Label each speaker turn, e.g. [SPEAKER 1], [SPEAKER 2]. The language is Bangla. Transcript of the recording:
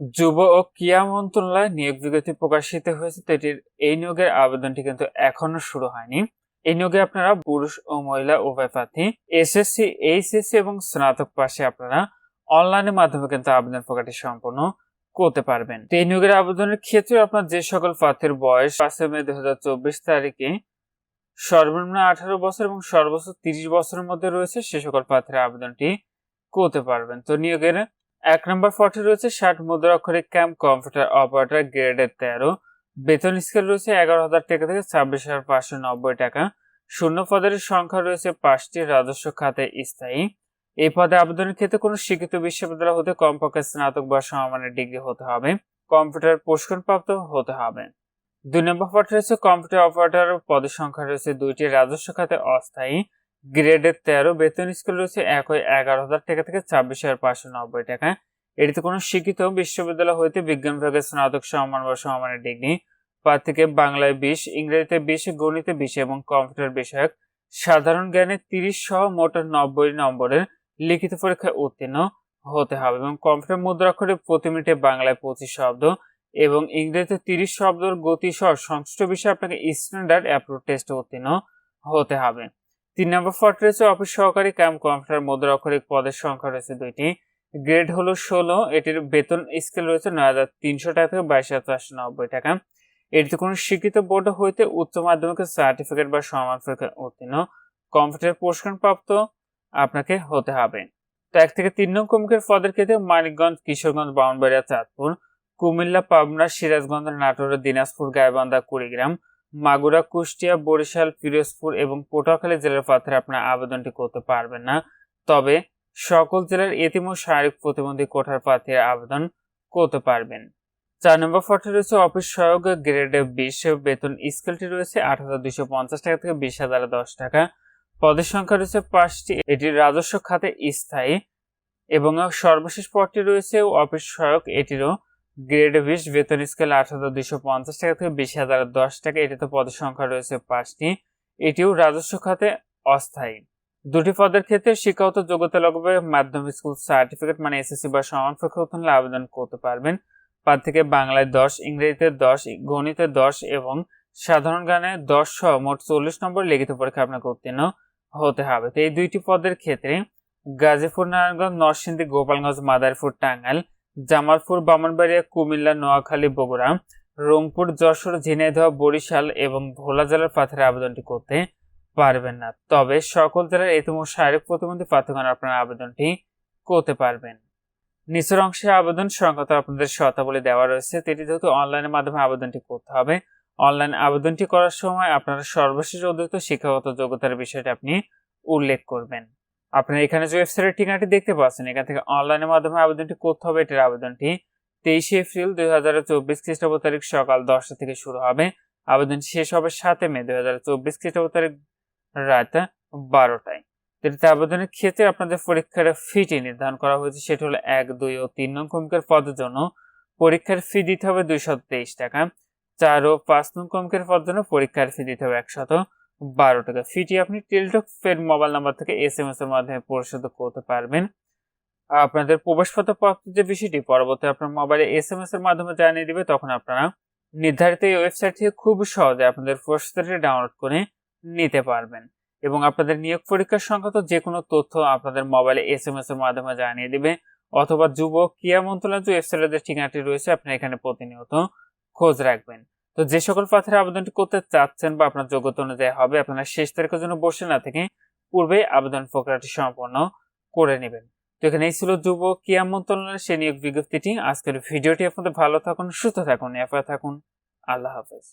[SPEAKER 1] যুব ও ক্রীড়া মন্ত্রণালয় নিয়োগ বিজ্ঞপ্তি প্রকাশিত হয়েছে, তো এটির, এই নিয়োগের আবেদনটি কিন্তু এখনও শুরু হয়নি। এই নিয়োগে আপনারা পুরুষ ও মহিলা উভয় প্রার্থী এসএসসি এইচএসসি এবং স্নাতক পাশে আপনারা অনলাইনের মাধ্যমে কিন্তু আবেদন প্রকাশটি সম্পন্ন করতে পারবেন। এই নিয়োগের আবেদনের ক্ষেত্রে আপনার যে সকল প্রার্থীর বয়স পাঁচে মে দুই হাজার চব্বিশ তারিখে সর্বনিম্ন আঠারো বছর এবং সর্বোচ্চ তিরিশ বছরের মধ্যে রয়েছে, সে সকল প্রার্থীর আবেদনটি করতে পারবেন। তো নিয়োগের এক নম্বর পথে রয়েছে ষাট মুদ্রা অক্ষরে ক্যাম্প, কম্পিউটার অপারেটর গ্রেডের তেরো। বেতন স্কেল রয়েছে এগারো হাজার টাকা থেকে ছাব্বিশ হাজার পাঁচশো নব্বই টাকা। শূন্য পদের সংখ্যা রয়েছে পাঁচটি রাজস্ব খাতে স্থায়ী। এই পদে আবেদনের ক্ষেত্রে কোনো শিক্ষিত বিশ্ববিদ্যালয় হতে কমপক্ষে স্নাতক বা সমমানের ডিগ্রি হতে হবে। কম্পিউটার প্রশিক্ষণপ্রাপ্ত হতে হবে। দুই নম্বর পথে রয়েছে কম্পিউটার অপারেটর, পদের সংখ্যা রয়েছে দুইটি, রাজস্ব খাতে অস্থায়ী। গ্রেডের তেরো, বেতন স্কেল রয়েছে একই এগারো হাজার টাকা থেকে ছাব্বিশ হাজার পাঁচশো নব্বই টাকা। এটিতে কোনো শিক্ষিত বিশ্ববিদ্যালয় হইতে বিজ্ঞান বিভাগের স্নাতক সমান বা সমমানের ডিগ্রি প্রার্থীকে বাংলায় বিশ, ইংরেজিতে বিশ, গণিতে বিশ এবং কম্পিউটার বিষয়ক। সাধারণ জ্ঞানে তিরিশ সহ মোট নব্বই নম্বরের লিখিত পরীক্ষায় উত্তীর্ণ হতে হবে এবং কম্পিউটার মুদ্রাক্ষরে প্রতি মিনিটে বাংলায় পঁচিশ শব্দ এবং ইংরেজিতে তিরিশ শব্দের গতি সহ সংশ্লিষ্ট বিষয়ে আপনাকে স্ট্যান্ডার্ড অ্যাপ্রুভ টেস্টে উত্তীর্ণ হতে হবে। তিন নম্বর ফট রয়েছে অফিস সহকারী ক্যাম্প কম্পিউটার মুদ্রা অক্ষরিক পদের সংখ্যা রয়েছে দুইটি। গ্রেড হলো ষোলো, এটির বেতন স্কেল রয়েছে নয় হাজার তিনশো টাকা থেকে বাইশ হাজার চারশো নব্বই টাকা। এটিতে কোনো শিক্ষিত বোর্ড হইতে উচ্চ মাধ্যমিকের সার্টিফিকেট বা সমান পরীক্ষায় উত্তীর্ণ। কম্পিউটার পুরস্কারপ্রাপ্ত আপনাকে হতে হবে। তো এক থেকে তিন নং কমিকের পদের ক্ষেত্রে মানিকগঞ্জ, কিশোরগঞ্জ, বাউনবাড়িয়া, চাঁদপুর, কুমিল্লা, পাবনা, সিরাজগঞ্জ, নাটোর, দিনাজপুর, গাইবান্ধা, কুড়িগ্রাম মাগুরা, কুষ্টিয়া, বরিশাল, পিরোজপুর এবং পটুয়াখালী জেলার প্রার্থীরা আপনার আবেদনটি করতে পারবেন না। তবে সকল জেলার এতিম শারীরিক প্রতিবন্ধী কোঠার প্রার্থীরা আবেদন করতে পারবেন। চার নম্বর ফটো রয়েছে অফিস সহায়ক গ্রেডে বিশ, বেতন স্কেলটি রয়েছে আট হাজার দুইশো পঞ্চাশ টাকা থেকে বিশ হাজার দশ টাকা। পদের সংখ্যা রয়েছে পাঁচটি, এটি রাজস্ব খাতে স্থায়ী এবং সর্বশেষ পদটি রয়েছে অফিস সহায়ক, এটিরও গ্রেড বিশ, বেতন স্কেল আট হাজার দুইশো পঞ্চাশ টাকা থেকে বিশ হাজার দশ টাকা। এটিতে পদের সংখ্যা রয়েছে পাঁচটি। এটিও রাজস্ব খাতে অস্থায়ী। দুটি পদের ক্ষেত্রে শিক্ষাগত যোগ্যতা লাগবে মাধ্যমিক স্কুল সার্টিফিকেট মানে এসএসসি বা সমান পরীক্ষা উত্তীর্ণ আবেদন করতে পারবেন। পার থেকে বাংলায় দশ, ইংরেজিতে দশ, গণিতে দশ এবং সাধারণ গানে দশ সহ মোট চল্লিশ নম্বর লিখিত পরীক্ষা আপনাকে উত্তীর্ণ হতে হবে। তো এই দুইটি পদের ক্ষেত্রে গাজীপুর, নারায়ণগঞ্জ, নরসিংদী, গোপালগঞ্জ, মাদারপুর, টাঙ্গাইল জামালপুর, বামনবাড়িয়া, কুমিল্লা, নোয়াখালী, বগুড়া, রংপুর, যশোর, ঝিনাইদহ, বরিশাল এবং ভোলা জেলার প্রার্থীরা আবেদনটি করতে পারবেন না। তবে সকল জেলার এতম শারীরিক প্রতিবন্ধী প্রার্থীগণ আপনার আবেদনটি করতে পারবেন। নিচের অংশে আবেদন সংক্রান্ত আপনাদের শর্তাবলী দেওয়া রয়েছে। এটি যেহেতু অনলাইনের মাধ্যমে আবেদনটি করতে হবে। অনলাইন আবেদনটি করার সময় আপনারা সর্বশেষ অধ্যিত শিক্ষাগত যোগ্যতার বিষয়টি আপনি উল্লেখ করবেন। আপনারা এখানে যে ওয়েবসাইটের ঠিকানাটি দেখতে পাচ্ছেন, এখান থেকে অনলাইনের মাধ্যমে আবেদনটি করতে হবে। এটির আবেদনটি তেইশে এপ্রিল দুই হাজার চব্বিশ খ্রিস্টাব্দ তারিখ সকাল দশটা থেকে শুরু হবে। আবেদন শেষ হবে সাতে মে দুই হাজার চব্বিশ খ্রিস্টাব্দ তারিখ রাত বারোটায়। এটিতে আবেদনের ক্ষেত্রে আপনাদের পরীক্ষার ফিটি নির্ধারণ করা হয়েছে। সেটি হলো এক, দুই ও তিন নং কমিকের পদের জন্য পরীক্ষার ফি দিতে হবে দুইশত তেইশ টাকা। চার ও পাঁচ নং কমিকের পদের জন্য পরীক্ষার ফি দিতে হবে একশত। বারো টাকা ফিটি, আপনি টেলটক ফের মোবাইল নাম্বার থেকে এস এম এস এর মাধ্যমে পরিশোধ করতে পারবেন। আপনাদের প্রবেশপত্র প্রাপ্তির যে বিষয়টি, পরবর্তী আপনার মোবাইলে এস এম এস এর মাধ্যমে জানিয়ে দিবে, তখন আপনারা নির্ধারিত এই ওয়েবসাইট থেকে খুব সহজে আপনাদের প্রস্তুতি ডাউনলোড করে নিতে পারবেন। এবং আপনাদের নিয়োগ পরীক্ষার সংক্রান্ত যে কোনো তথ্য আপনাদের মোবাইলে এস এম এস এর মাধ্যমে জানিয়ে দিবে, অথবা যুব ক্রিয়া মন্ত্রণালয় ওয়েবসাইটের যে ঠিকানাটি রয়েছে, আপনি এখানে প্রতিনিয়ত খোঁজ রাখবেন। তো যে সকল প্রার্থীরা আবেদনটি করতে চাচ্ছেন বা আপনার যোগ্যতা অনুযায়ী হবে, আপনারা শেষ তারিখের জন্য বসে না থেকে পূর্বে আবেদন প্রক্রিয়াটি সম্পন্ন করে নেবেন। তো এখানে এই ছিল যুব ক্রিয়া মন্ত্রণালয়ের সে নিয়োগ বিজ্ঞপ্তিটি। আজকের ভিডিওটি আপনাদের ভালো থাকুন, সুস্থ থাকুন এফআই থাকুন। আল্লাহ হাফেজ।